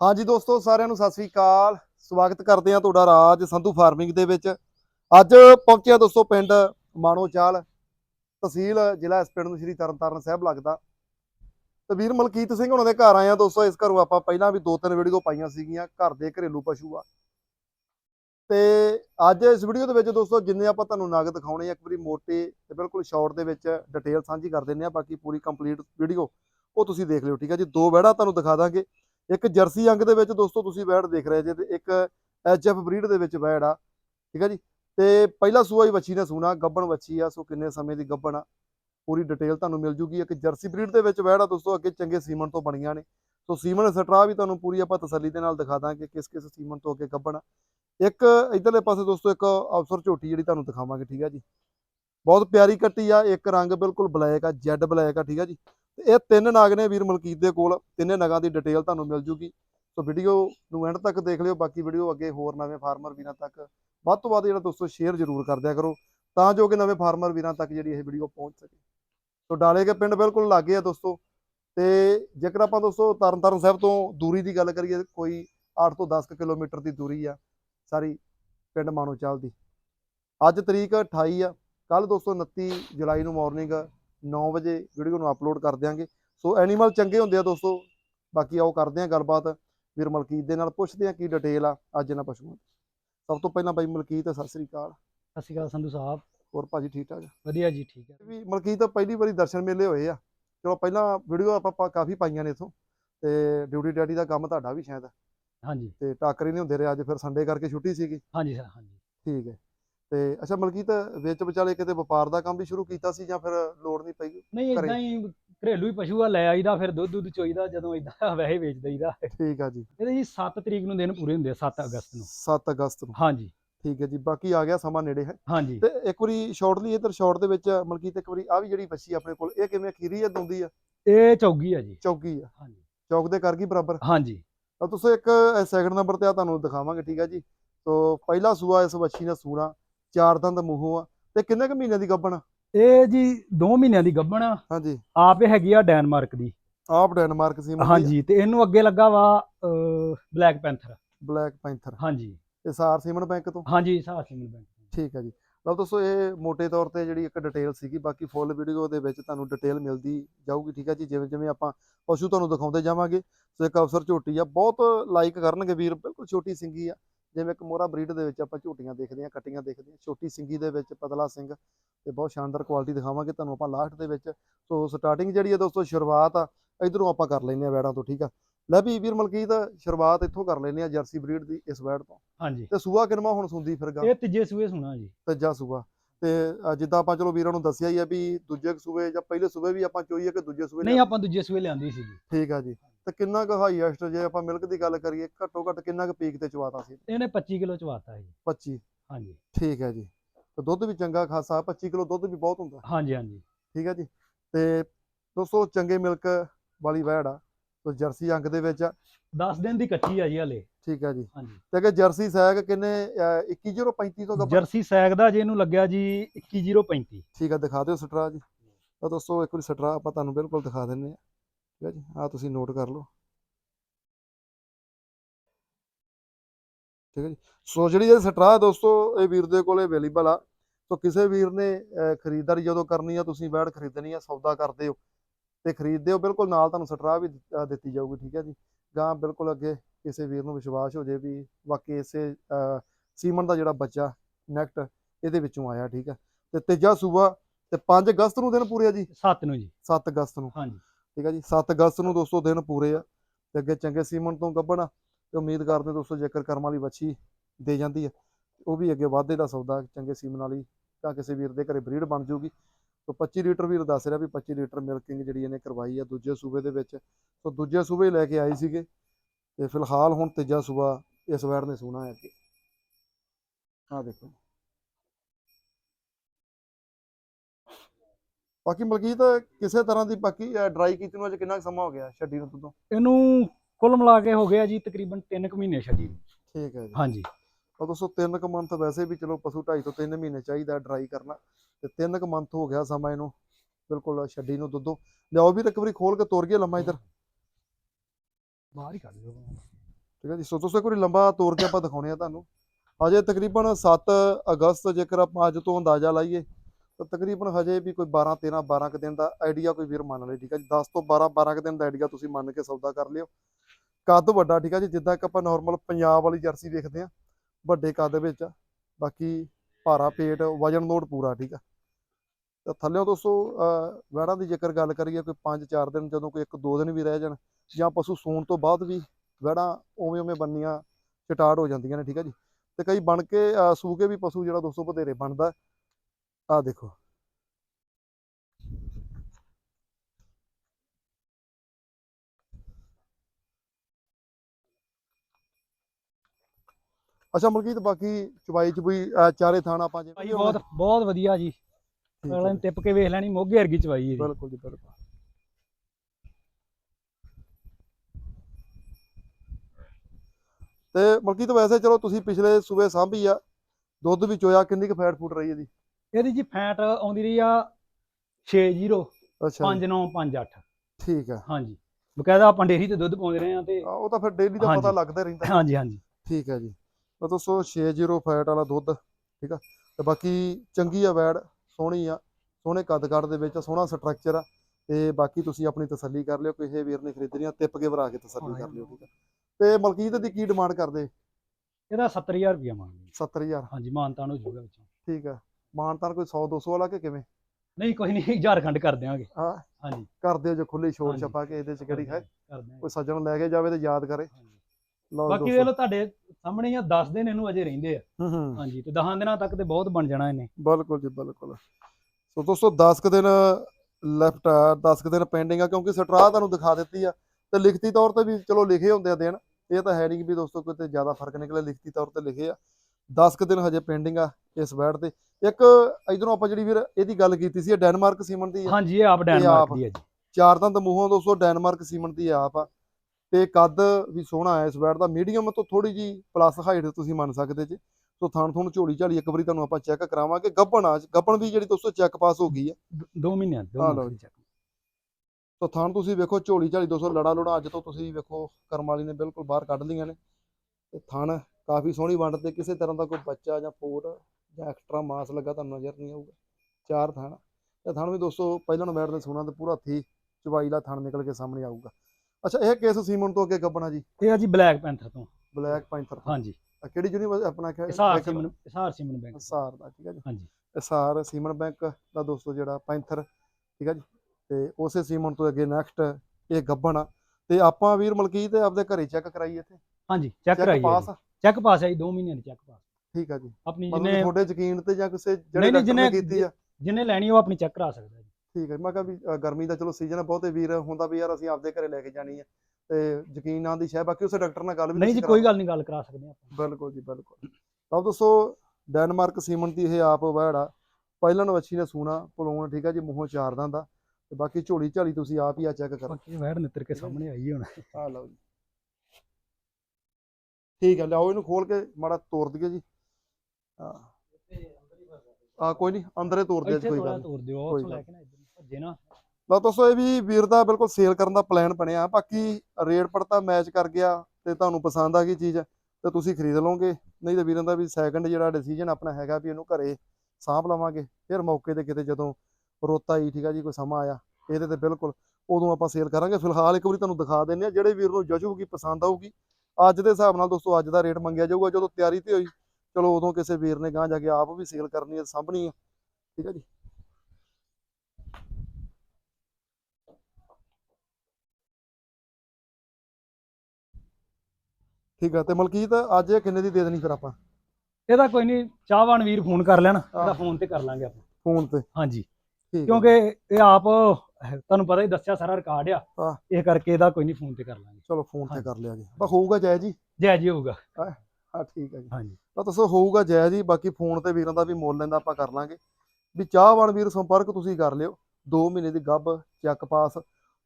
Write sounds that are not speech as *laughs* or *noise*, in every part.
ਹਾਂਜੀ ਦੋਸਤੋ, ਸਾਰਿਆਂ ਨੂੰ ਸਤਿ ਸ੍ਰੀ ਅਕਾਲ। ਸਵਾਗਤ ਕਰਦੇ ਹਾਂ ਤੁਹਾਡਾ ਰਾਜ ਸੰਧੂ ਫਾਰਮਿੰਗ ਦੇ ਵਿੱਚ। ਅੱਜ ਪਹੁੰਚਿਆ ਦੋਸਤੋ ਪਿੰਡ ਮਾਣੋਚਾਲ ਤਹਿਸੀਲ, ਜ਼ਿਲ੍ਹਾ ਇਸ ਪਿੰਡ ਨੂੰ ਸ਼੍ਰੀ ਤਰਨਤਾਰਨ ਸਾਹਿਬ ਲੱਗਦਾ। ਤੇ ਵੀਰ ਮਲਕੀਤ ਸਿੰਘ ਉਹਨਾਂ ਦੇ ਘਰ ਆਏ ਆ ਦੋਸਤੋ, ਇਸ ਘਰੋਂ ਆਪਾਂ ਪਹਿਲਾਂ ਵੀ ਦੋ ਤਿੰਨ ਵੀਡੀਓ ਪਾਈਆਂ ਸੀਗੀਆਂ, ਘਰ ਦੇ ਘਰੇਲੂ ਪਸ਼ੂ ਆ। ਤੇ ਅੱਜ ਇਸ ਵੀਡੀਓ ਦੇ ਵਿੱਚ ਦੋਸਤੋ, ਜਿੰਨੇ ਆਪਾਂ ਤੁਹਾਨੂੰ ਨਗ ਦਿਖਾਉਣੇ ਆ, ਇੱਕ ਵਾਰੀ ਮੋਟੇ ਤੇ ਬਿਲਕੁਲ ਸ਼ਾਰਟ ਦੇ ਵਿੱਚ ਡਿਟੇਲ ਸਾਂਝੀ ਕਰ ਦਿੰਨੇ ਆ ਬਾਕੀ ਪੂਰੀ ਕੰਪਲੀਟ ਵੀਡੀਓ ਉਹ ਤੁਸੀਂ ਦੇਖ ਲਿਓ, ਠੀਕ ਆ ਜੀ? ਦੋ ਵਹਿੜਾ ਤੁਹਾਨੂੰ ਦਿਖਾ ਦਾਂਗੇ। ਇੱਕ ਜਰਸੀ ਅੰਗ ਦੇ ਵਿੱਚ ਦੋਸਤੋ ਤੁਸੀਂ ਵੈੜ ਦੇਖ ਰਹੇ ਜੇ ਤੇ ਇੱਕ ਐਚਐਫ ਬਰੀਡ ਦੇ ਵਿੱਚ ਵੈੜ ਆ, ਠੀਕ ਹੈ ਜੀ? ਤੇ ਪਹਿਲਾ ਸੂਆ ਹੀ ਵੱਛੀ ਨੇ ਸੂਣਾ, ਗੱਬਣ ਵੱਛੀ ਆ, ਸੋ ਕਿੰਨੇ ਸਮੇਂ ਦੀ ਗੱਬਣ ਆ, ਪੂਰੀ ਡਿਟੇਲ ਤੁਹਾਨੂੰ ਮਿਲ ਜੂਗੀ। ਇੱਕ ਜਰਸੀ ਬਰੀਡ ਦੇ ਵਿੱਚ ਵੈੜ ਆ ਦੋਸਤੋ, ਅੱਗੇ ਚੰਗੇ ਸੀਮਨ ਤੋਂ ਬਣੀਆਂ ਨੇ। ਸੋ ਸੀਮਨ ਸਟਰਾ ਵੀ ਤੁਹਾਨੂੰ ਪੂਰੀ ਆਪਾਂ ਤਸੱਲੀ ਦੇ ਨਾਲ ਦਿਖਾ ਦਾਂਗੇ ਕਿਸ ਕਿਸ ਸੀਮਨ ਤੋਂ ਅੱਗੇ ਗੱਬਣ ਆ। ਇੱਕ ਇਧਰਲੇ ਪਾਸੇ ਦੋਸਤੋ ਇੱਕ ਅਫਸਰ ਝੋਟੀ ਜਿਹੜੀ ਤੁਹਾਨੂੰ ਦਿਖਾਵਾਂਗੇ, ਠੀਕ ਆ ਜੀ? ਬਹੁਤ ਪਿਆਰੀ ਕੱਟੀ ਆ, ਇੱਕ ਰੰਗ ਬਿਲਕੁਲ ਬਲੈਕ ਆ, ਜੈਡ ਬਲੈਕ ਆ, ਠੀਕ ਹੈ ਜੀ? ਤੇ ਇਹ ਤਿੰਨ ਨਾਗ ਨੇ ਵੀਰ ਮਲਕੀਤ ਦੇ ਕੋਲ, ਤਿੰਨੇ ਨਗਾਂ ਦੀ ਡਿਟੇਲ ਤੁਹਾਨੂੰ ਮਿਲ ਜੂਗੀ। ਸੋ ਵੀਡੀਓ ਨੂੰ ਐਂਡ ਤੱਕ ਦੇਖ ਲਿਓ, ਬਾਕੀ ਵੀਡੀਓ ਅੱਗੇ ਹੋਰ ਨਵੇਂ ਫਾਰਮਰ ਵੀਰਾਂ ਤੱਕ ਵੱਧ ਤੋਂ ਵੱਧ ਜਿਹੜਾ ਦੋਸਤੋ ਸ਼ੇਅਰ ਜ਼ਰੂਰ ਕਰ ਦਿਆ ਕਰੋ, ਤਾਂ ਜੋ ਕਿ ਨਵੇਂ ਫਾਰਮਰ ਵੀਰਾਂ ਤੱਕ ਜਿਹੜੀ ਇਹ ਵੀਡੀਓ ਪਹੁੰਚ ਸਕੇ। ਸੋ ਡਾਲੇ ਕੇ ਪਿੰਡ ਬਿਲਕੁਲ ਲਾਗੇ ਆ ਦੋਸਤੋ, ਤੇ ਜੇਕਰ ਆਪਾਂ ਦੋਸਤੋ ਤਰਨਤਾਰਨ ਸਾਹਿਬ ਤੋਂ ਦੂਰੀ ਦੀ ਗੱਲ ਕਰੀਏ, ਕੋਈ 8 ਤੋਂ 10 ਕੁ ਕਿਲੋਮੀਟਰ ਦੀ ਦੂਰੀ ਆ ਸਾਰੀ ਪਿੰਡ ਮਾਨੋਚਾਲ ਦੀ। ਅੱਜ ਤਰੀਕ 28 ਆ ਕੱਲ ਦੋਸਤੋ 29 ਜੁਲਾਈ ਨੂੰ ਮਾਰਨਿੰਗ 9 ਵਜੇ ਵੀਡੀਓ ਨੂੰ ਅਪਲੋਡ ਕਰ ਦਿਆਂਗੇ। ਸੋ ਐਨੀਮਲ ਚੰਗੇ ਹੁੰਦੇ ਆ ਦੋਸਤੋ। ਬਾਕੀ ਆਓ ਕਰਦੇ ਆ ਗੱਲਬਾਤ। ਵੀਰ ਮਲਕੀਤ ਦੇ ਨਾਲ ਪੁੱਛਦੇ ਆ ਕੀ ਡਿਟੇਲ ਆ। ਅੱਜ ਇਹਨਾਂ ਪਸ਼ੂਆਂ ਦੀ। ਸਭ ਤੋਂ ਪਹਿਲਾਂ ਬਾਈ ਮਲਕੀਤ ਸਤਿ ਸ੍ਰੀ ਅਕਾਲ। ਸਤਿ ਸ਼੍ਰੀ ਅਕਾਲ ਸੰਧੂ ਸਾਹਿਬ। ਹੋਰ ਭਾਜੀ ਠੀਕ ਠਾਕ ਵਧੀਆ ਜੀ ਠੀਕ ਹੈ। ਵੀ ਮਲਕੀਤ ਪਹਿਲੀ ਵਾਰੀ ਦਰਸ਼ਨ ਮੇਲੇ ਹੋਏ ਆ। ਚਲੋ ਪਹਿਲਾਂ ਵੀਡੀਓ ਆਪਾਂ ਕਾਫੀ ਪਾਈਆਂ ਨੇ ਇਥੋਂ। ਤੇ ਡਿਊਟੀ ਡੈਡੀ ਦਾ ਕੰਮ ਤੁਹਾਡਾ ਵੀ ਸ਼ਾਇਦ। ਹਾਂਜੀ। ਤੇ ਟਾਕਰ ਨਹੀਂ ਹੁੰਦੇ ਰਹੇ ਅੱਜ ਫਿਰ ਸੰਡੇ ਕਰਕੇ ਛੁੱਟੀ ਸੀਗੀ। ਹਾਂਜੀ ਸਰ ਹਾਂਜੀ। ਠੀਕ ਹੈ। ਤੇ ਅੱਛਾ ਮਲਕੀਤ ਵਿੱਚ ਵਿਚਾਲੇ ਕਿਤੇ ਵਪਾਰ ਦਾ ਕੰਮ ਵੀ ਸ਼ੁਰੂ ਕੀਤਾ ਸੀ ਜਾਂ ਫਿਰ ਲੋੜ ਨਹੀਂ ਪਈ ਨਹੀਂ। ਇਦਾਂ ਹੀ ਘਰੇਲੂ ਹੀ ਪਸ਼ੂ ਆ ਲੈ ਆਈਦਾ ਫਿਰ ਦੁੱਧ ਦੁੱਧ ਚੋਈਦਾ ਜਦੋਂ ਇਦਾਂ *laughs* ਵੈਸੇ ਵੇਚ ਦਈਦਾ। ਠੀਕ ਆ ਜੀ। ਇਹਦੇ ਜੀ 7 ਤਰੀਕ ਨੂੰ ਦਿਨ ਪੂਰੇ ਹੁੰਦੇ ਆ 7 ਅਗਸਤ ਨੂੰ। 7 ਅਗਸਤ ਨੂੰ। ਹਾਂਜੀ। ਠੀਕ ਹੈ ਜੀ ਬਾਕੀ ਆ ਗਿਆ ਸਮਾਂ ਨੇੜੇ ਹੈ। ਹਾਂਜੀ। ਤੇ ਇੱਕ ਵਾਰੀ ਸ਼ਾਰਟਲੀ ਇਧਰ ਸ਼ਾਰਟ ਦੇ ਵਿੱਚ ਮਲਕੀਤ ਇੱਕ ਵਾਰੀ ਆ ਵੀ ਜਿਹੜੀ ਬੱਚੀ ਆਪਣੇ ਕੋਲ ਇਹ ਕਿਵੇਂ ਖੀਰੀ ਆ ਦੁੰਦੀ ਆ? ਇਹ ਚੌਗੀ ਆ ਜੀ। ਚੌਕੀ ਆ। ਹਾਂਜੀ। ਚੌਕ ਦੇ ਕਰ ਗਈ ਬਰਾਬਰ? ਹਾਂਜੀ। ਤਾਂ ਤੁਸੀਂ ਇੱਕ ਸੈਕਿੰਡ ਨੰਬਰ ਤੇ ਆ ਤੁਹਾਨੂੰ ਦਿਖਾਵਾਂਗੇ ਠੀਕ ਹੈ ਜੀ। ਤੋਂ ਪਹਿਲਾ ਸੂਆ ਇਸ ਬੱਚੀ ਨੇ ਸੂਣਾ। ਚਾਰ ਦੰਦ ਮੂੰਹੋਂ ਆ। ਤੇ ਕਿੰਨੇ ਕੁ ਮਹੀਨਿਆਂ ਦੀ ਗੱਭਣ ਆ? ਇਹ ਜੀ 2 ਮਹੀਨਿਆਂ ਦੀ ਗੱਭਣ ਆ। ਹਾਂਜੀ। ਆਪ ਇਹ ਹੈਗੀ ਆ ਡੈਨਮਾਰਕ ਦੀ। ਆਪ ਡੈਨਮਾਰਕ ਸੀ ਹਾਂਜੀ ਤੇ ਇਹਨੂੰ ਅੱਗੇ ਲੱਗਾ ਵਾ ਬਲੈਕ ਪੈਂਥਰ। Black panther. ਹਾਂਜੀ। ਇਹ ਸਾਰ ਸੀਮਨ ਬੈਂਕ ਤੋਂ? ਹਾਂਜੀ ਸਾਸਿਮਲ ਬੈਂਕ ਠੀਕ ਹੈ ਜੀ। ਲਓ ਦੋਸਤੋ ਇਹ ਮੋٹے ਤੌਰ ਤੇ ਜਿਹੜੀ ਇੱਕ ਡਿਟੇਲ ਸੀਗੀ ਬਾਕੀ ਫੁੱਲ ਵੀਡੀਓ ਦੇ ਵਿੱਚ ਤੁਹਾਨੂੰ ਡਿਟੇਲ ਮਿਲਦੀ ਜਾਊਗੀ ਠੀਕ ਹੈ ਜੀ? ਜਿਵੇਂ ਜਿਵੇਂ ਆਪਾਂ ਪਸ਼ੂ ਤੁਹਾਨੂੰ ਦਿਖਾਉਂਦੇ ਜਾਵਾਂਗੇ। ਸੋ ਇੱਕ ਅਫਸਰ ਝੋਟੀ ਆ ਬਹੁਤ ਲਾਈਕ ਕਰਨਗੇ ਵੀਰ ਬਿਲਕੁਲ ਛੋਟੀ ਸਿੰਗੀ ਆ। ਜਿਵੇਂ ਇੱਕ ਮੋਰਾ ਬਰੀਡ ਦੇ ਵਿੱਚ ਆਪਾਂ ਝੋਟੀਆਂ ਦੇਖਦੇ ਆ ਕੱਟੀਆਂ ਦੇਖਦੇ ਆ ਛੋਟੀ ਸਿੰਗੀ ਦੇ ਵਿੱਚ ਪਤਲਾ ਸਿੰਘ ਤੇ ਬਹੁਤ ਸ਼ਾਨਦਾਰ ਕੁਆਲਿਟੀ ਦਿਖਾਵਾਂਗੇ ਤੁਹਾਨੂੰ ਆਪਾਂ ਲਾਸਟ ਦੇ ਵਿੱਚ। ਸੋ ਸਟਾਰਟਿੰਗ ਜਿਹੜੀ ਹੈ ਦੋਸਤੋ ਸ਼ੁਰੂਆਤ ਆ ਇਧਰੋਂ ਆਪਾਂ ਕਰ ਲੈਂਦੇ ਆ ਵੈੜਾਂ ਤੋਂ ਠੀਕ ਆ? ਲੈ ਵੀ ਵੀਰ ਮਲਕੀਤ ਸ਼ੁਰੂਆਤ ਇੱਥੋਂ ਕਰ ਲੈਂਦੇ ਆ ਜਰਸੀ ਬਰੀਡ ਦੀ ਇਸ ਵੈੜ ਤੋਂ। ਹਾਂਜੀ। ਤੇ ਸੂਆ ਕਿਨਮਾ ਹੁਣ ਸੁੰਦੀ ਫਿਰਗਾ? ਇਹ ਤੀਜੇ ਸੂਏ ਸੁਣਾ ਜੀ। ਤੀਜਾ ਸੂਬਾ ਤੇ ਜਿੱਦਾਂ ਆਪਾਂ ਚਲੋ ਵੀਰਾਂ ਨੂੰ ਦੱਸਿਆ ਹੀ ਆ ਵੀ ਦੂਜੇ ਸੂਬੇ ਜਾਂ ਪਹਿਲੇ ਸੂਬੇ ਵੀ ਆਪਾਂ ਚੋਈਏ ਕਿ ਦੂਜੇ ਸੂਬੇ ਨਹੀਂ ਆਪਾਂ ਦੂਜੇ ਸੂਏ ਲਿਆਂਦੀ ਸੀਗੀ ਠੀਕ ਆ ਜੀ। ਤੇ ਕਿੰਨਾ ਕੁ ਹਾਈਐਸਟ ਜੇ ਆਪਾਂ ਮਿਲਕ ਦੀ ਗੱਲ ਕਰੀਏ ਘੱਟੋ ਘੱਟ ਕਿੰਨਾ ਕੁ ਪੀਕ ਤੇ ਚਵਾਤਾ ਸੀ? ਇਹਨੇ 25 ਕਿਲੋ ਚਵਾਤਾ ਜੀ 25 ਹਾਂਜੀ। ਠੀਕ ਹੈ ਜੀ। ਤੇ ਦੁੱਧ ਵੀ ਚੰਗਾ ਖਾਸਾ 25 ਕਿਲੋ ਦੁੱਧ ਵੀ ਬਹੁਤ ਹੁੰਦਾ। ਹਾਂਜੀ ਹਾਂਜੀ। ਠੀਕ ਹੈ ਜੀ। ਤੇ ਦੋਸਤੋ ਚੰਗੇ ਮਿਲਕ ਵਾਲੀ ਵੈੜ ਆ। ਤੋ ਜਰਸੀ ਅੰਗ ਦੇ ਵਿੱਚ ਆ। 10 ਦਿਨ ਦੀ ਕੱਚੀ ਆ ਜੀ ਹਲੇ। ਠੀਕ ਹੈ ਜੀ। ਹਾਂਜੀ। ਤੇ ਕਿ ਜਰਸੀ ਸੈਗ ਕਿੰਨੇ 21035 ਤੋਂ ਜਰਸੀ ਸੈਗ ਦਾ ਜੇ ਇਹਨੂੰ ਲੱਗਿਆ ਜੀ 21035 ਠੀਕ ਆ ਦਿਖਾ ਦਿਓ ਸਟਰਾ ਜੀ। ਤਾਂ ਦੋਸਤੋ ਇੱਕ ਵਾਰੀ ਸਟਰਾ ਆਪਾਂ ਤੁਹਾਨੂੰ ਬਿਲਕੁਲ ਦਿਖਾ ਦਿੰਨੇ ਆ ਠੀਕ ਹੈ ਜੀ ਆ ਤੁਸੀਂ ਨੋਟ ਕਰ ਲਓ। ਠੀਕ ਹੈ ਜੀ। ਸੋ ਜਿਹੜੀ ਇਹ ਸਟਰਾ ਦੋਸਤੋ ਇਹ ਵੀਰ ਦੇ ਕੋਲੇ ਅਵੇਲੇਬਲ ਆ। ਸੋ ਕਿਸੇ ਵੀਰ ਨੇ ਖਰੀਦਦਾਰੀ ਜਦੋਂ ਕਰਨੀ ਆ ਤੁਸੀਂ ਬੈੜ ਖਰੀਦਣੀ ਆ ਸੌਦਾ ਕਰਦੇ ਹੋ। ਤੇ ਖਰੀਦਦੇ ਹੋ ਬਿਲਕੁਲ ਨਾਲ ਤੁਹਾਨੂੰ ਸਟਰਾ ਵੀ ਦਿੱਤੀ ਜਾਊਗੀ ਠੀਕ ਹੈ ਜੀ। ਗਾਂ ਬਿਲਕੁਲ ਅੱਗੇ ਕਿਸੇ ਵੀਰ ਨੂੰ ਵਿਸ਼ਵਾਸ ਹੋ ਜੇ ਵੀ ਵਾਕਈ ਇਸੇ ਸੀਮਨ ਦਾ ਜਿਹੜਾ ਬੱਚਾ ਨੈਕਟ ਇਹਦੇ ਵਿੱਚੋਂ ਆਇਆ ਠੀਕ ਹੈ ਤੇ ਤੀਜਾ ਸੂਬਾ ਤੇ 5 ਅਗਸਤ ਨੂੰ ਦਿਨ ਪੂਰੇ ਆ ਜੀ? 7 ਨੂੰ ਜੀ। 7 ਅਗਸਤ ਨੂੰ। ਹਾਂਜੀ। ਠੀਕ ਹੈ ਜੀ 7 ਅਗਸਤ ਨੂੰ ਦੋਸਤੋ ਦਿਨ ਪੂਰੇ ਆ ਤੇ ਅੱਗੇ ਚੰਗੇ ਸੀਮਨ ਤੋਂ ਗੱਭਣ ਤੇ ਉਮੀਦ ਕਰਦੇ ਦੋਸਤੋ ਜੇਕਰ ਕਰਮ ਵਾਲੀ ਵੱਛੀ ਦੇ ਜਾਂਦੀ ਹੈ ਉਹ ਵੀ ਅੱਗੇ ਵਾਧੇ ਦਾ ਸੌਦਾ ਚੰਗੇ ਸੀਮਨ ਵਾਲੀ ਤਾਂ ਕਿਸੇ ਵੀਰ ਦੇ ਘਰੇ ਬਰੀਡ ਬਣ ਜੂਗੀ। ਸੋ 25 ਲੀਟਰ ਵੀਰ ਦੱਸ ਰਿਹਾ ਵੀ 25 ਲੀਟਰ ਮਿਲਕਿੰਗ ਜਿਹੜੀ ਇਹਨੇ ਕਰਵਾਈ ਆ ਦੂਜੇ ਸੂਬੇ ਦੇ ਵਿੱਚ। ਸੋ ਦੂਜੇ ਸੂਬੇ ਲੈ ਕੇ ਆਏ ਸੀਗੇ ਤੇ ਫਿਲਹਾਲ ਹੁਣ ਤੀਜਾ ਸੂਬਾ ਇਸ ਵੈੜ ਨੇ ਸੋਣਾ ਹੈ ਅੱਗੇ। ਆ ਦੇਖੋ। ਬਾਕੀ ਮਲਕੀਤ ਕਿਸੇ ਤਰ੍ਹਾਂ ਦੀ ਬਾਕੀ ਡਰਾਈ ਕੀਤੀ ਨੂੰ ਅੱਜ ਕਿੰਨਾ ਸਮਾਂ ਹੋ ਗਿਆ ਛੱਡੀ ਨੂੰ ਦੁੱਧੋਂ ਇਹਨੂੰ ਕੁੱਲ ਮਿਲਾ ਕੇ ਹੋ ਗਿਆ ਜੀ ਤਕਰੀਬਨ 3 ਕੁ ਮਹੀਨੇ ਛੱਡੀ ਨੂੰ। ਠੀਕ ਹੈ ਜੀ। ਹਾਂਜੀ। ਤਾਂ ਦੋਸਤੋ 3 ਕੁ ਮੰਥ ਵੈਸੇ ਵੀ ਚਲੋ ਪਸ਼ੂ 2.5 ਤੋਂ 3 ਮਹੀਨੇ ਚਾਹੀਦਾ ਡਰਾਈ ਕਰਨਾ। ਤੇ 3 ਕੁ ਮੰਥ ਹੋ ਗਿਆ ਸਮਾਂ ਇਹਨੂੰ ਬਿਲਕੁਲ ਛੱਡੀ ਨੂੰ ਦੁੱਧੋਂ। ਲਿਆਓ ਵੀ ਰਿਕਵਰੀ ਖੋਲ ਕੇ ਤੋਰ ਗਿਆ ਲੰਮਾ ਇਧਰ। ਬਾਹਰ ਹੀ ਕੱਢ ਦਿਓ ਠੀਕ ਹੈ ਜੀ। ਸੋ ਦੋਸਤੋ ਇੱਕ ਵਾਰੀ ਲੰਬਾ ਤੋਰ ਕੇ ਆਪਾਂ ਦਿਖਾਉਣੇ ਆ ਤੁਹਾਨੂੰ। ਅਜੇ ਤਕਰੀਬਨ 7 ਅਗਸਤ ਜੇਕਰ ਆਪਾਂ ਅੱਜ ਤੋਂ ਅੰਦਾਜ਼ਾ ਲਾਈਏ ਤਾਂ ਤਕਰੀਬਨ ਹਜੇ ਵੀ ਕੋਈ 12 13 12 ਕੁ ਦਿਨ ਦਾ ਆਈਡੀਆ ਕੋਈ ਵੀਰ ਮੰਨ ਲਏ ਠੀਕ ਹੈ ਜੀ? 10 ਤੋਂ 12 12 ਕੁ ਦਿਨ ਦਾ ਆਈਡੀਆ ਤੁਸੀਂ ਮੰਨ ਕੇ ਸੌਦਾ ਕਰ ਲਿਓ। ਕੱਦ ਵੱਡਾ ਠੀਕ ਹੈ ਜੀ? ਜਿੱਦਾਂ ਕਿ ਆਪਾਂ ਨਾਰਮਲ ਪੰਜਾਬ ਵਾਲੀ ਜਰਸੀ ਵੇਖਦੇ ਆ ਵੱਡੇ ਕੱਦ ਵਿੱਚ। ਬਾਕੀ ਭਾਰਾ ਪੇਟ ਵਜਨ ਲੋਡ ਪੂਰਾ ਠੀਕ ਆ। ਤਾਂ ਥੱਲੇੋਂ ਦੋਸਤੋ ਅਹ, ਵੈੜਾਂ ਦੀ ਜੇਕਰ ਗੱਲ ਕਰੀਏ ਕੋਈ 5-4 ਦਿਨ ਜਦੋਂ ਕੋਈ 1-2 ਦਿਨ ਵੀ ਰਹਿ ਜਾਣ ਜਾਂ ਪਸ਼ੂ ਸੂਣ ਤੋਂ ਬਾਅਦ ਵੀ ਵੈੜਾਂ ਉਵੇਂ ਉਵੇਂ ਬੰਨੀਆਂ ਸਟਾਰਟ ਹੋ ਜਾਂਦੀਆਂ ਨੇ ਠੀਕ ਆ ਜੀ? ਤੇ ਕਈ ਬਣ ਕੇ ਅਹ, ਸੂ ਕੇ ਵੀ ਪਸ਼ੂ ਜਿਹੜਾ ਦੋਸਤੋ ਵਧੇਰੇ ਬਣਦਾ। ਆ ਦੇਖੋ। ਅੱਛਾ ਮਲਕੀਤ ਬਾਕੀ ਚੁਬਾਈ ਚੁਬਈ ਚਾਰੇ ਥਾਣਾ ਆਪਾਂ ਜਿਵੇਂ ਭਾਈ ਬਹੁਤ ਬਹੁਤ ਵਧੀਆ ਜੀ। ਨੇ ਟਿੱਪ ਕੇ ਵੇਖ ਲੈਣੀ ਮੋਗੇ ਵਰਗੀ ਚਵਾਈ ਇਹਦੀ ਬਿਲਕੁਲ ਜੀ ਬਿਲਕੁਲ। ਤੇ ਮਲਕੀ ਤਾਂ ਵੈਸੇ ਚਲੋ ਤੁਸੀਂ ਪਿਛਲੇ ਸੂਬੇ ਸਾਂਭੀ ਆ। ਦੁੱਧ ਵੀ ਚੋਇਆ ਕਿੰਨੀ ਕੁ ਫੈਟ ਫੂਟ ਰਹੀ ਇਹਦੀ? ਇਹਦੀ ਜੀ ਫੈਟ ਆਉਂਦੀ ਰਹੀ ਆ 60 ਅੱਛਾ ਜੀ, 5958 ਠੀਕ ਹੈ ਹਾਂਜੀ। ਬਕਾਇਦਾ ਆਪਾਂ ਡੇਰੀ ਤੇ ਦੁੱਧ ਪਾਉਂਦੇ ਰਹੇ ਆ ਤੇ ਆ, ਉਹ ਤਾਂ ਫਿਰ ਡੇਲੀ ਦਾ ਪਤਾ ਹਾਂਜੀ। ਲੱਗਦਾ ਰਹਿੰਦਾ। ਹਾਂਜੀ ਹਾਂਜੀ। ਠੀਕ ਹੈ ਜੀ। ਤਾਂ ਦੋਸਤੋ 60 ਫੈਟ ਵਾਲਾ ਦੁੱਧ ਠੀਕ ਆ। ਤੇ ਬਾਕੀ ਚੰਗੀ ਆ ਵੈੜ ਸੋਹਣੀ ਆ। ਸੋਹਣੇ ਕੱਦ ਕੱਦ ਦੇ ਵਿੱਚ ਆ, ਸੋਹਣਾ ਸਟਰਕਚਰ ਆ। ਤੇ ਬਾਕੀ ਤੁਸੀਂ ਆਪਣੀ ਤਸੱਲੀ ਕਰ ਲਿਓ ਕਿਸੇ ਵੀਰ ਨੇ ਖਰੀਦਣੀ ਆ ਤਿੱਪ ਕੇ ਭਰਾ ਕੇ ਤਸੱਲੀ ਕਰ ਲਿਓ ਠੀਕ ਆ। ਤੇ ਮਲਕੀਤ ਦੀ ਕੀ ਡਿਮਾਂਡ ਕਰਦੇ? ਇਹਦਾ 70000 ਰੁਪਇਆ ਮੰਗਦੇ 70000 ਹਾਂਜੀ ਮਾਨਤਾਨ ਹੋ ਜਾਊਗਾ ਵਿੱਚੋਂ। ਠੀਕ ਆ। ਮਾਨਤਾਨ ਕੋਈ 100 200 ਵਾਲਾ ਕਿ ਕਿਵੇਂ? ਨਹੀਂ ਕੋਈ ਨਹੀਂ ਝਾਰਖੰਡ ਕਰ ਦਿਆਂਗੇ। ਹਾਂ। ਹਾਂਜੀ। ਕਰ ਦਿਓ ਜੋ ਖੁੱਲੀ ਹਾਂਜੀ। ਛਪਾ ਕੇ ਇਹਦੇ ਚ ਕਿਹੜੀ ਹੈ। ਕੋਈ ਸੱਜਣ ਲੈ ਕੇ ਜਾਵੇ ਤੇ ਯਾਦ ਕਰੇ। ਬਾਕੀ। ਵੇਖ ਲਓ ਤੁਹਾਡੇ ਸਾਹਮਣੇ ਆ 10 ਦਿਨ ਇਹਨੂੰ ਅਜੇ ਰਹਿੰਦੇ ਆ। ਹਾਂਜੀ ਤੇ 10 ਦਿਨਾਂ ਤੱਕ ਤੇ ਬਹੁਤ ਬਣ ਜਾਣਾ ਇਹਨੇ। ਬਿਲਕੁਲ ਜੀ ਬਿਲਕੁਲ। ਸੋ ਦੋਸਤੋ 10 ਕੁ ਦਿਨ ਲੈਫਟ ਆ 10 ਕੁ ਦਿਨ ਪੈਂਡਿੰਗ ਆ ਕਿਉਂਕਿ ਸਟਰਾ ਤੁਹਾਨੂੰ ਦਿਖਾ ਦਿੱਤੀ ਆ। ਤੇ ਲਿਖਤੀ ਤੌਰ ਤੇ ਵੀ ਚਲੋ ਲਿਖੇ ਹੁੰਦੇ ਆ ਦਿਨ। ਇਹ ਤਾਂ ਹੈ ਨਹੀਂ ਕਿ ਵੀ ਦੋਸਤੋ ਕਿਤੇ ਜ਼ਿਆਦਾ ਫ਼ਰਕ ਨਿਕਲੇ ਲਿਖਤੀ ਤੌਰ ਤੇ ਲਿਖੇ ਆ। 10 ਕੁ ਦਿਨ ਹਜੇ ਪੈਂਡਿੰਗ ਆ ਇਸ ਵੈਟ ਤੇ। ਇੱਕ ਇਧਰੋਂ ਆਪਾਂ ਜਿਹੜੀ ਵੀਰ ਇਹਦੀ ਗੱਲ ਕੀਤੀ ਸੀ ਇਹ ਡੈਨਮਾਰਕ ਸੀਮਨ ਦੀ ਹਾਂਜੀ ਇਹ ਆਪ ਡੈਨਮਾਰਕ। ਦੀ ਹੈ ਜੀ। ਚਾਰ ਦੰਦ ਮੂੰਹੋਂ ਦੋਸਤੋ ਡੈਨਮਾਰਕ ਸੀਮਨ ਦੀ ਆਪ। ਆ ਤੇ ਕੱਦ ਵੀ ਸੋਹਣਾ ਹੈ ਇਸ ਵੈਟ ਦਾ। ਮੀਡੀਅਮ ਤੋਂ ਥੋੜੀ ਜੀ ਪਲੱਸ ਹਾਈਟ ਤੁਸੀਂ ਮੰਨ ਸਕਦੇ ਜੀ। ਸੋ ਥਣ ਥਣ ਝੋਲੀ ਝਾਲੀ ਇੱਕ ਵਾਰੀ ਤੁਹਾਨੂੰ ਆਪਾਂ ਚੈੱਕ ਕਰਾਵਾਂਗੇ। ਗੱਭਣ ਆ ਗੱਭਣ ਵੀ ਜਿਹੜੀ ਦੋਸਤੋ ਚੈੱਕ ਪਾਸ ਹੋ ਗਈ ਆ। 2 ਮਹੀਨਿਆਂ ਦੋ check। ਸੋ ਥਣ ਤੁਸੀਂ ਵੇਖੋ ਝੋਲੀ ਝਾਲੀ ਦੋਸਤੋ ਲੜਾ ਲੋੜਾ ਅੱਜ ਤੋਂ ਤੁਸੀਂ ਵੇਖੋ ਕਰਮ ਵਾਲੀ ਨੇ ਬਿਲਕੁਲ ਬਾਹਰ ਕੱਢ ਲਈਆਂ ਨੇ। ਤੇ ਥਣ ਕਾਫੀ ਸੋਹਣੀ ਵੰਡ ਤੇ ਕਿਸੇ ਤਰ੍ਹਾਂ ਦਾ ਕੋਈ ਬੱਚਾ ਜਾਂ ਫੋਟ ਜਾਂ ਐਕਸਟਰਾ ਮਾਸ ਲੱਗਾ ਤੁਹਾਨੂੰ ਨਜ਼ਰ ਨਹੀਂ ਆਊਗਾ। ਚਾਰ ਥਣ। ਤੇ ਥਣ ਵੀ ਦੋਸਤੋ ਪਹਿਲਾਂ ਨੂੰ ਬੈਠਦੇ ਸੋਨਾ ਤੇ ਪੂਰਾ ਥੀ ਚਵਾਈ ਦਾ ਥਣ ਨਿਕਲ ਕੇ ਸਾਹਮਣੇ ਆਊਗਾ। ਅੱਛਾ ਇਹ ਕੇਸ ਸੀਮਨ ਤੋਂ ਅੱਗੇ ਗੱਬਣਾ ਜੀ? ਇਹ ਆ ਜੀ ਬਲੈਕ ਪੈਂਥਰ ਤੋਂ। ਬਲੈਕ ਪੈਂਥਰ ਹਾਂਜੀ। ਕਿਹੜੀ ਯੂਨੀਵਰਸਿਟੀ ਆਪਣਾ ਕਿਹਾ ਹਿਸਾਰ ਸਿਮਨ ਹਿਸਾਰ ਸਿਮਨ ਬੈਂਕ। ਹਿਸਾਰ ਦਾ ਠੀਕ ਹੈ ਜੀ। ਹਾਂਜੀ। ਹਿਸਾਰ ਸੀਮਨ ਬੈਂਕ ਦਾ ਦੋਸਤੋ ਜਿਹੜਾ ਪੈਂਥਰ ਠੀਕ ਹੈ ਜੀ। ਤੇ ਉਸੇ ਸੀਮਨ ਤੋਂ ਅੱਗੇ ਨੈਕਸਟ ਇਹ ਗੱਬਣ ਤੇ ਆਪਾਂ ਵੀਰ ਮਲਕੀਤ ਆਪਦੇ ਘਰੇ ਚੈੱਕ ਕਰਾਈ ਇੱਥੇ। ਹਾਂਜੀ ਚੈੱਕ ਕਰਾਈਏ ਪਾਸ ਚੈੱਕ ਪਾਸ ਹੈ ਜੀ 2 ਮਹੀਨਿਆਂ ਦੀ ਚੈੱਕ ਪਾਸ। ਠੀਕ ਆ ਜੀ। ਆਪਣੀ ਮਤਲਬ ਜਿਹਨੇ ਤੁਹਾਡੇ ਯਕੀਨ ਤੇ ਜਾਂ ਕਿਸੇ ਜਿਹੜੇ ਨਹੀਂ, ਡਾਕਟਰ ਨੇ ਜਿਹਨੇ- ਕੀਤੀ ਆ? ਜਿਹਨੇ ਲੈਣੀ ਉਹ ਆਪਣੀ ਚੈੱਕ ਕਰਾ ਸਕਦਾ ਜੀ। ਠੀਕ ਹੈ ਮੈਂ ਕਿਹਾ ਵੀ ਅ, ਗਰਮੀ ਦਾ ਚਲੋ ਸੀਜ਼ਨ ਆ ਬਹੁਤੇ ਵੀਰ ਹੁੰਦਾ ਵੀ ਯਾਰ ਅਸੀਂ ਆਪਦੇ ਘਰੇ ਲੈ ਕੇ ਜਾਣੀ ਆ ਤੇ ਯਕੀਨ ਨਾਲ ਦੀ ਸ਼ਾਇ ਬਾਕੀ ਉਸੇ ਡਾਕਟਰ ਨਾਲ ਗੱਲ ਵੀ ਨਹੀਂ ਜੀ ਤੁਸੀਂ ਕੋਈ ਗੱਲ ਨਹੀਂ ਗੱਲ ਕਰਾ ਸਕਦੇ ਆਪਾਂ। ਬਿਲਕੁਲ ਜੀ ਬਿਲਕੁਲ। ਤਾਂ ਦੋਸਤੋ ਡੈਨਮਾਰਕ ਸੀਮਨ ਦੀ ਇਹ ਆਪ ਵਹਿੜਾ ਪਹਿਲਾਂ ਵੱਛੀ ਨੇ ਸੂਣਾ ਪਲੋਣ ਠੀਕ ਆ ਜੀ ਮੂੰਹੋਂ ਚਾਰ ਦਾ ਤੇ ਬਾਕੀ ਝੋਲੀ ਝਾਲੀ ਤੁਸੀਂ ਆਪ ਹੀ ਆ ਚੈੱਕ ਕਰੋ। ਬਾਕੀ ਵੈੜ ਨਿੱਤਰ ਕੇ ਸਾਹਮਣੇ ਆਈ ਹੁਣ। ਆ ਲਓ ਜੀ। ਠੀਕ ਹੈ ਲਿਆਓ ਇਹਨੂੰ ਖੋਲ ਕੇ ਮਾੜਾ ਤੋੜ ਦਈਏ ਜੀ। ਆ ਕੋਈ ਨਹੀਂ ਅੰਦਰੇ ਤੋੜ ਦਿਓ ਜੀ ਕੋਈ ਗੱਲ। ਤੋਰ ਦਿਓ ਗੱਲ ਲੈ ਕੇ ਨਾ ਇੱਧਰ ਭੱਜੇ ਨਾ। ਲਓ ਦੋਸਤੋ ਇਹ ਵੀ ਵੀਰ ਦਾ ਬਿਲਕੁਲ ਸੇਲ ਕਰਨ ਦਾ ਪਲਾਨ ਬਣਿਆ। ਬਾਕੀ ਰੇਟ ਪੜਤਾ ਮੈਚ ਕਰ ਗਿਆ ਤੇ ਤੁਹਾਨੂੰ ਪਸੰਦ ਆ ਗਈ ਚੀਜ਼ ਤੇ ਤੁਸੀਂ ਖਰੀਦ ਲਓਗੇ। ਨਹੀਂ ਤੇ ਵੀਰਾਂ ਦਾ ਵੀ ਸੈਕੰਡ ਜਿਹੜਾ ਡਿਸੀਜਨ ਆਪਣਾ ਹੈਗਾ ਵੀ ਇਹਨੂੰ ਘਰੇ ਸਾਂਭ ਲਵਾਂਗੇ। ਫਿਰ ਮੌਕੇ ਤੇ ਕਿਤੇ ਜਦੋਂ ਰੋਤਾ ਆਈ ਠੀਕ ਆ ਜੀ ਕੋਈ ਸਮਾਂ ਆਇਆ ਇਹਦੇ ਤੇ ਬਿਲਕੁਲ ਉਦੋਂ ਆਪਾਂ ਸੇਲ ਕਰਾਂਗੇ। ਫਿਲਹਾਲ ਇੱਕ ਵਾਰੀ ਤੁਹਾਨੂੰ ਦਿਖਾ ਦਿੰਨੇ ਆ ਜਿਹੜੇ ਵੀਰ ਨੂੰ ਜਚੂਗੀ ਪਸੰਦ ਆਊਗੀ ਅੱਜ ਦੇ ਹਿਸਾਬ ਨਾਲ ਦੋਸਤੋ ਅੱਜ ਦਾ ਰੇਟ ਮੰਗਿਆ ਜਾਊਗਾ। ਜਦੋਂ ਤਿਆਰੀ ਤੇ ਹੋਈ ਚਲੋ ਉਦੋਂ ਕਿਸੇ ਵੀਰ ਨੇ ਗਾਂ ਜਾ ਕੇ ਆਪ ਵੀ ਸੇਲ ਕਰਨੀ ਹੈ ਸਾਂਭਣੀ ਹੈ। ਠੀਕ ਹੈ ਜੀ। ਠੀਕ ਆ ਤੇ ਮਲਕੀਤ ਅੱਜ ਇਹ ਕਿੰਨੇ ਦੀ ਦੇ ਦੇਣੀ ਫਿਰ ਆਪਾਂ? ਇਹਦਾ ਕੋਈ ਨਹੀਂ ਚਾਹਵਾਨ ਵੀਰ ਫੋਨ ਕਰ ਲੈਣ ਇਹਦਾ ਫੋਨ ਤੇ ਕਰ ਲਾਂਗੇ ਆਪਾਂ। ਫੋਨ ਤੇ। ਹਾਂਜੀ। ਕਿਉਂਕਿ ਇਹ ਆਪ ਤੁਹਾਨੂੰ ਪਤਾ ਹੀ ਦੱਸਿਆ ਸਾਰਾ ਰਿਕਾਰਡ ਆ। ਹਾਂ। ਇਹ ਕਰਕੇ ਇਹਦਾ ਕੋਈ ਨਹੀਂ ਫੋਨ ਤੇ ਕਰ ਲਾਂਗੇ। ਚਲੋ ਫੋਨ ਤੇ ਹਾਂਜੀ। ਕਰ ਲਿਆ ਜੀ ਬਸ ਹੋਊਗਾ ਜੈ ਜੀ? ਜੈ ਜੀ ਹੋਊਗਾ। ਹਾਂ? ਠੀਕ ਹੈ ਜੀ। ਹਾਂਜੀ। ਤਾਂ ਦੱਸੋ ਹੋਊਗਾ ਜੈ ਜੀ ਬਾਕੀ ਫੋਨ ਤੇ ਵੀਰਾਂ ਦਾ ਵੀ ਮੁੱਲ ਲੈਂਦਾ ਆਪਾਂ ਕਰ ਲਾਂਗੇ। ਵੀ ਚਾਹਵਾਨ ਵੀਰ ਸੰਪਰਕ ਤੁਸੀਂ ਕਰ ਲਿਓ। 2 ਮਹੀਨੇ ਦੀ ਗੱਬ ਚੱਕ ਪਾਸ।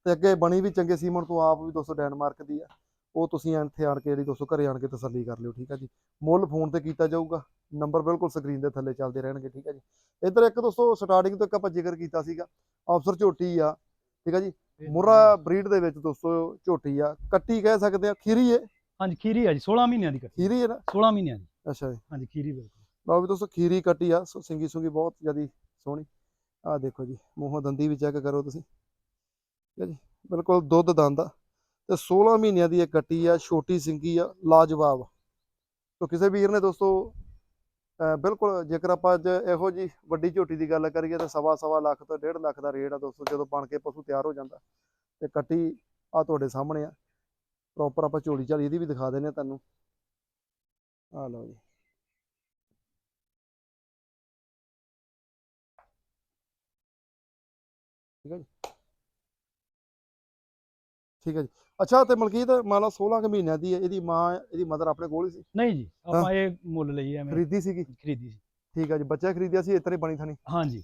ਤੇ ਅੱਗੇ ਬਣੀ ਵੀ ਚੰਗੇ ਸੀਮਨ ਤੋਂ ਆਪ ਵੀ ਦੋਸਤੋ ਡੈਨਮਾਰਕ ਦੀ ਆ। ਉਹ ਤੁਸੀਂ ਇੱਥੇ ਆਣ ਕੇ ਜਿਹੜੀ ਦੋਸਤੋ ਘਰੇ ਆਣ ਕੇ ਤਸੱਲੀ ਕਰ ਲਿਓ ਠੀਕ ਆ ਜੀ। ਮੁੱਲ ਫੋਨ ਤੇ ਕੀਤਾ ਜਾਊਗਾ। ਨੰਬਰ ਬਿਲਕੁਲ ਸਕਰੀਨ ਦੇ ਥੱਲੇ ਚੱਲਦੇ ਰਹਿਣਗੇ ਠੀਕ ਆ ਜੀ। ਇੱਧਰ ਇੱਕ ਦੋਸਤੋ ਸਟਾਰਟਿੰਗ ਤੋਂ ਇੱਕ ਆਪਾਂ ਜ਼ਿਕਰ ਕੀਤਾ ਸੀਗਾ। ਅਫਸਰ ਝੋਟੀ ਆ ਠੀਕ ਆ ਜੀ? ਮੁਰਾ ਬਰੀਡ ਦੇ ਵਿੱਚ ਦੋਸਤੋ ਝੋਟੀ ਆ। ਕੱਟੀ ਕਹਿ ਸਕਦੇ ਆ ਖੀਰੀ ਏ? ਹਾਂਜੀ ਖੀਰੀ ਆ ਜੀ 16 ਮਹੀਨਿਆਂ ਦੀ ਕੱਟੀ। ਖੀਰੀ ਨਾ? 16 ਮਹੀਨਿਆਂ ਦੀ। ਅੱਛਾ ਜੀ। ਹਾਂਜੀ ਖੀਰੀ ਬਿਲਕੁਲ। ਲਓ ਵੀ ਦੋਸਤੋ ਖੀਰੀ ਕੱਟੀ ਆ ਸੋ ਸਿੰਗੀ ਸੁੰਗੀ ਬਹੁਤ ਜਿਆਦੀ ਸੋਹਣੀ। ਆ ਦੇਖੋ ਜੀ ਮੂੰਹੋਂ ਦੰਦੀ ਵੀ ਚੈੱਕ ਕਰੋ ਤੁਸੀਂ। ਠੀਕ ਹੈ ਜੀ ਬਿਲਕੁਲ ਦੁੱਧ ਦੰਦ ਆ। ਤੇ 16 ਮਹੀਨਿਆਂ ਦੀ ਇਹ ਕੱਟੀ ਆ ਛੋਟੀ ਸਿੰਗੀ ਆ ਲਾਜਵਾਬ। ਤੋ ਕਿਸੇ ਵੀਰ ਨੇ ਦੋਸਤੋ ਬਿਲਕੁਲ, ਜੇਕਰ ਆਪਾਂ ਅੱਜ ਇਹੋ ਜੀ ਵੱਡੀ ਝੋਟੀ ਦੀ ਗੱਲ ਕਰੀਏ ਤਾਂ ਸਵਾ ਸਵਾ ਲੱਖ ਤੋਂ 1.5 ਲੱਖ ਦਾ ਰੇਟ ਆ ਦੋਸਤੋ, ਜਦੋਂ ਬਣ ਕੇ ਪਸ਼ੂ ਤਿਆਰ ਹੋ ਜਾਂਦਾ ਤੇ ਕੱਟੀ ਆ ਤੁਹਾਡੇ ਸਾਹਮਣੇ ਆ। ਪ੍ਰੋਪਰ ਆਪਾਂ ਝੋਲੀ ਝਾਲੀ ਇਹਦੀ ਵੀ ਦਿਖਾ ਦਿੰਦੇ ਆ ਤੁਹਾਨੂੰ। ਆ ਲਓ ਜੀ। ਠੀਕ ਹੈ ਜੀ। ਠੀਕ ਹੈ ਜੀ। ਅੱਛਾ ਤੇ ਮਲਕੀਤ ਮੰਨ ਲਾ 16 ਕੁ ਮਹੀਨਿਆਂ ਦੀ ਹੈ ਇਹਦੀ ਮਾਂ ਇਹਦੀ ਮਦਰ ਆਪਣੇ ਕੋਲ ਹੀ ਸੀ? ਨਹੀਂ ਜੀ ਆਪਾਂ ਇਹ ਮੁੱਲ ਲਈ ਐਵੇਂ। ਖਰੀਦੀ ਸੀਗੀ? ਖਰੀਦੀ ਸੀ। ਠੀਕ ਹੈ ਜੀ ਬੱਚਾ ਖਰੀਦਿਆ ਸੀ ਹੀ ਬਣੀ ਥਣੀ? ਹਾਂਜੀ।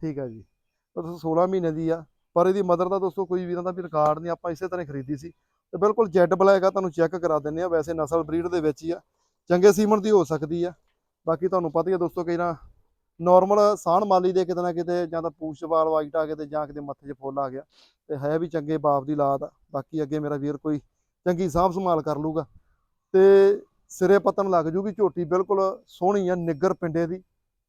ਠੀਕ ਹੈ ਜੀ। ਤਾਂ ਦੋਸਤੋ 16 ਮਹੀਨੇ ਦੀ ਆ ਪਰ ਇਹਦੀ ਮਦਰ ਦਾ ਦੋਸਤੋ ਕੋਈ ਵੀਰਾਂ ਦਾ ਵੀ ਰਿਕਾਰਡ ਨਹੀਂ ਆਪਾਂ ਇਸੇ ਤਰ੍ਹਾਂ ਖਰੀਦੀ ਸੀ। ਤੇ ਬਿਲਕੁਲ ਜੈਡ ਬਲੈਕ ਆ ਤੁਹਾਨੂੰ ਚੈੱਕ ਕਰਾ ਦਿੰਨੇ ਆ ਵੈਸੇ ਨਸਲ ਬਰੀਡ ਦੇ ਵਿੱਚ ਹੀ ਆ। ਚੰਗੇ ਸੀਮਨ ਦੀ ਹੋ ਸਕਦੀ ਆ। ਬਾਕੀ ਤੁਹਾਨੂੰ ਪਤਾ ਹੀ ਆ ਦੋਸਤੋ ਕਈ ਨਾ ਨਾਰਮਲ ਸਾਣ ਮਾਲੀ ਦੇ ਕਿਤੇ ਨਾ ਕਿਤੇ ਜਾਂ ਤਾਂ ਪੂਛ ਵਾਲ ਵਾਈਟ ਆ ਗਏ ਤੇ ਜਾਂ ਕਿਤੇ ਮੱਥੇ 'ਚ ਫੁੱਲ ਆ ਗਿਆ ਤੇ ਹੈ ਵੀ ਚੰਗੇ ਬਾਪ ਦੀ ਲਾਤ ਆ ਬਾਕੀ ਅੱਗੇ ਮੇਰਾ ਵੀਰ ਕੋਈ ਚੰਗੀ ਸਾਂਭ ਸੰਭਾਲ ਕਰ ਲੂਗਾ ਤੇ ਸਿਰੇ ਪਤਨ ਲੱਗ ਜੂਗੀ ਝੋਟੀ ਬਿਲਕੁਲ ਸੋਹਣੀ ਆ ਨਿੱਗਰ ਪਿੰਡੇ ਦੀ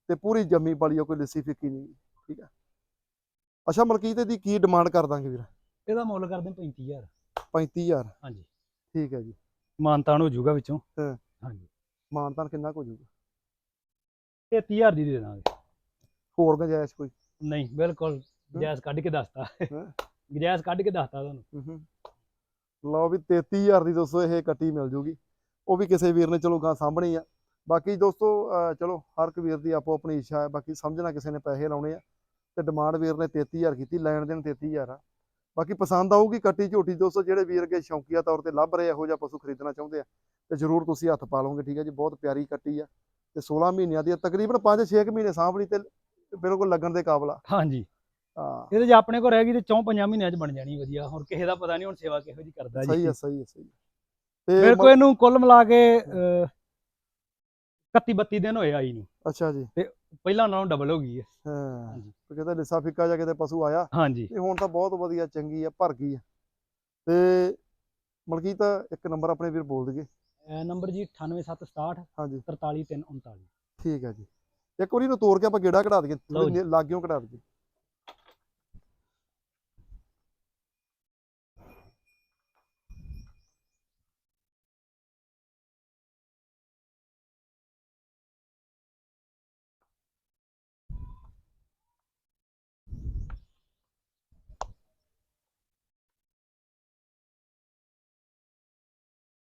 ਤੇ ਪੂਰੀ ਜੰਮੀ ਵਾਲੀ ਆ ਕੋਈ ਲਿੱਸੀ ਫਿੱਕੀ ਨਹੀਂ ਠੀਕ ਆ। ਅੱਛਾ ਮਲਕੀਤ ਦੀ ਕੀ ਡਿਮਾਂਡ ਕਰ ਦਾਂਗੇ ਵੀਰ? ਇਹਦਾ ਮੁੱਲ ਕਰਦੇ 35000 35000 ਹਾਂਜੀ। ਠੀਕ ਹੈ ਜੀ। ਮਾਨਤਾਨ ਹੋ ਜਾਊਗਾ ਵਿੱਚੋਂ। ਹਾਂ। ਹਾਂਜੀ। ਮਾਨਤਾਨ ਕਿੰਨਾ ਕੁ ਹੋ ਜਾਊਗਾ 33000 ਦੀ ਦੇ ਦਾਂਗੇ ਹੋਰ ਗੁੰਜਾਇਸ਼ ਕੋਈ? ਨਹੀਂ ਬਿਲਕੁਲ ਗੈਸ ਕੱਢ ਕੇ ਦੱਸਤਾ। ਹੈਂ? ਗੈਸ ਕੱਢ ਕੇ ਦੱਸਤਾ ਤੁਹਾਨੂੰ। ਲਓ ਵੀ 33000 ਦੀ ਦੋਸਤੋ ਇਹ ਕੱਟੀ ਮਿਲ ਜੂਗੀ। ਉਹ ਵੀ ਕਿਸੇ ਵੀਰ ਨੇ ਚਲੋ ਗਾਂ ਸਾਹਮਣੇ ਆ। ਬਾਕੀ ਦੋਸਤੋ ਅਹ ਚਲੋ ਹਰ ਇੱਕ ਵੀਰ ਦੀ ਆਪੋ ਆਪਣੀ ਇੱਛਾ ਹੈ। ਬਾਕੀ ਸਮਝਣਾ ਕਿਸੇ ਨੇ ਪੈਸੇ ਲਾਉਣੇ ਆ ਤੇ ਡਿਮਾਂਡ ਵੀਰ ਨੇ 33000 ਕੀਤੀ ਲੈਣ ਦੇਣ 33000 ਆ। ਬਾਕੀ ਪਸੰਦ ਆਊਗੀ ਕੱਟੀ ਝੋਟੀ ਦੋਸਤੋ ਜਿਹੜੇ ਵੀਰ ਅੱਗੇ ਸ਼ੌਂਕੀਆ ਤੌਰ ਤੇ ਲੱਭ ਰਹੇ ਇਹੋ ਜਿਹਾ ਪਸ਼ੂ ਖਰੀਦਣਾ ਚਾਹੁੰਦੇ ਆ ਤੇ ਜਰੂਰ ਤੁਸੀਂ ਹੱਥ ਪਾ ਲਓਗੇ ਠੀਕ ਹੈ ਜੀ? ਬਹੁਤ ਪਿਆਰੀ ਕੱਟੀ ਆ। ਤੇ 16 ਮਹੀਨਿਆਂ ਦੀ ਆ, ਤਕਰੀਬਨ 5-6 ਮਹੀਨੇ ਸਾਂਭਣੀ ਤੇ ਬਿਲਕੁਲ ਲੱਗਣ ਦੇ ਕਾਬਲ ਆ। ਹਾਂਜੀ। ਹਾਂ। ਇਹਦੇ ਜੇ ਆਪਣੇ ਕੋਲ ਰਹਿ ਗਈ ਤੇ ਚੌਂ ਪੰਜਾਂ ਮਹੀਨਿਆਂ ਚ ਬਣ ਜਾਣੀ ਵਧੀਆ ਹੁਣ ਕਿਸੇ ਦਾ ਪਤਾ ਨਹੀਂ ਹੁਣ ਸੇਵਾ ਕਿਹੋ ਜੀ ਕਰਦਾ ਜੀ। ਸਹੀ ਹੈ ਸਹੀ ਹੈ ਸਹੀ ਤੇ ਮੇਰੇ ਕੋਲ ਇਹਨੂੰ ਕੁੱਲ ਮਿਲਾ ਕੇ 31 32 ਦਿਨ ਹੋਏ ਆਈ ਨੂੰ। ਅੱਛਾ ਜੀ। ਪਹਿਲਾਂ ਨਾਲੋਂ ਡਬਲ ਹੋ ਗਈ ਹੈ। ਹਾਂ। ਹਾਂਜੀ। ਤੇ ਕਿਤੇ ਲਿੱਸਾ ਫਿੱਕਾ ਜਾਂ ਕਿਤੇ ਪਸ਼ੂ ਆਇਆ। ਹਾਂਜੀ। ਤੇ ਹੁਣ ਤਾਂ ਬਹੁਤ ਵਧੀਆ ਚੰਗੀ ਆ ਭਰ ਗਈ ਆ। ਤੇ ਮਲਕੀਤ ਇੱਕ ਨੰਬਰ ਆਪਣੇ ਵੀਰ ਬੋਲ ਦਈਏ। ਨੰਬਰ ਜੀ 98767 ਹਾਂਜੀ। 43339 ਠੀਕ ਹੈ ਜੀ। ਇੱਕ ਵਾਰੀ ਨੂੰ ਤੋੜ ਕੇ ਆਪਾਂ ਗੇੜਾ ਕਢਾ ਦਈਏ। ਲਾਗਿਓ ਕਢਾ ਦਈਏ।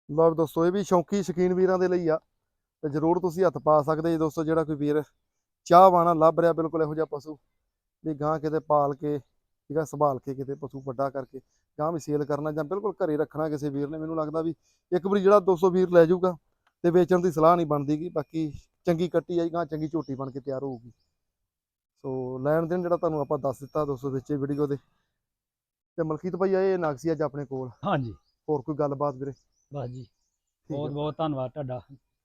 ਲਓ ਦੋਸਤੋ ਇਹ ਵੀ ਸ਼ੌਂਕੀ ਸ਼ਕੀਨ ਵੀਰਾਂ ਦੇ ਲਈ ਆ। ਤੇ ਜਰੂਰ ਤੁਸੀਂ ਹੱਥ ਪਾ ਸਕਦੇ ਜੀ ਦੋਸਤੋ ਜਿਹੜਾ ਕੋਈ ਵੀਰ ਚਾਹਵਾਨਾ ਲੱਭ ਰਿਹਾ ਬਿਲਕੁਲ ਇਹੋ ਜਿਹਾ ਪਸ਼ੂ ਵੀ ਗਾਂ ਕਿਤੇ ਪਾਲ ਕੇ ਠੀਕ ਆ ਸੰਭਾਲ ਕੇ ਕਿਤੇ ਪਸ਼ੂ ਵੱਡਾ ਕਰਕੇ ਗਾਂ ਵੀ ਸੇਲ ਕਰਨਾ ਜਾਂ ਬਿਲਕੁਲ ਘਰੇ ਰੱਖਣਾ ਕਿਸੇ ਵੀਰ ਨੇ ਮੈਨੂੰ ਲੱਗਦਾ ਵੀ ਇੱਕ ਵਾਰੀ ਜਿਹੜਾ 200 ਵੀਰ ਲੈ ਜਾਊਗਾ ਤੇ ਵੇਚਣ ਦੀ ਸਲਾਹ ਨਹੀਂ ਬਣਦੀਗੀ ਬਾਕੀ ਚੰਗੀ ਕੱਟੀ ਆ ਗਾਂ ਚੰਗੀ ਝੋਟੀ ਬਣ ਕੇ ਤਿਆਰ ਹੋਊਗੀ। ਸੋ ਲੈਣ ਦੇਣ ਜਿਹੜਾ ਤੁਹਾਨੂੰ ਆਪਾਂ ਦੱਸ ਦਿੱਤਾ ਦੋਸਤੋ ਵਿੱਚ ਵੀਡੀਓ ਦੇ। ਤੇ ਮਲਕੀਤ ਭਾਈ ਇਹ ਨਾਗਸੀ ਅੱਜ ਆਪਣੇ ਕੋਲ। ਹਾਂਜੀ। ਹੋਰ ਕੋਈ ਗੱਲਬਾਤ ਵੀਰੇ? ਬਸ ਜੀ। ਬਹੁਤ ਬਹੁਤ ਧੰਨਵਾਦ ਤੁਹਾਡਾ।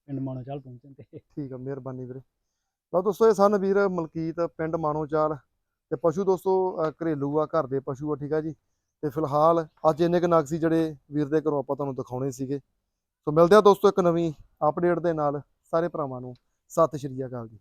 ਪਿੰਡ ਮਾਨੋ ਚੱਲ ਪਹੁੰਚਣ ਤੇ। ਠੀਕ ਆ ਮਿਹਰਬਾਨੀ ਵੀਰੇ। ਲਓ ਦੋਸਤੋ ਇਹ ਸਨ ਵੀਰ ਮਲਕੀਤ ਪਿੰਡ ਮਾਣੋਚਾਲ ਤੇ ਪਸ਼ੂ ਦੋਸਤੋ ਘਰੇਲੂ ਆ ਘਰ ਦੇ ਪਸ਼ੂ ਆ ਠੀਕ ਆ ਜੀ। ਤੇ ਫਿਲਹਾਲ ਅੱਜ ਇੰਨੇ ਕੁ ਨਗ ਸੀ ਜਿਹੜੇ ਵੀਰ ਦੇ ਘਰੋਂ ਆਪਾਂ ਤੁਹਾਨੂੰ ਦਿਖਾਉਣੇ ਸੀਗੇ। ਸੋ ਮਿਲਦੇ ਆ ਦੋਸਤੋ ਇੱਕ ਨਵੀਂ ਅਪਡੇਟ ਦੇ ਨਾਲ। ਸਾਰੇ ਭਰਾਵਾਂ ਨੂੰ ਸਤਿ ਸ਼੍ਰੀ ਅਕਾਲ ਜੀ।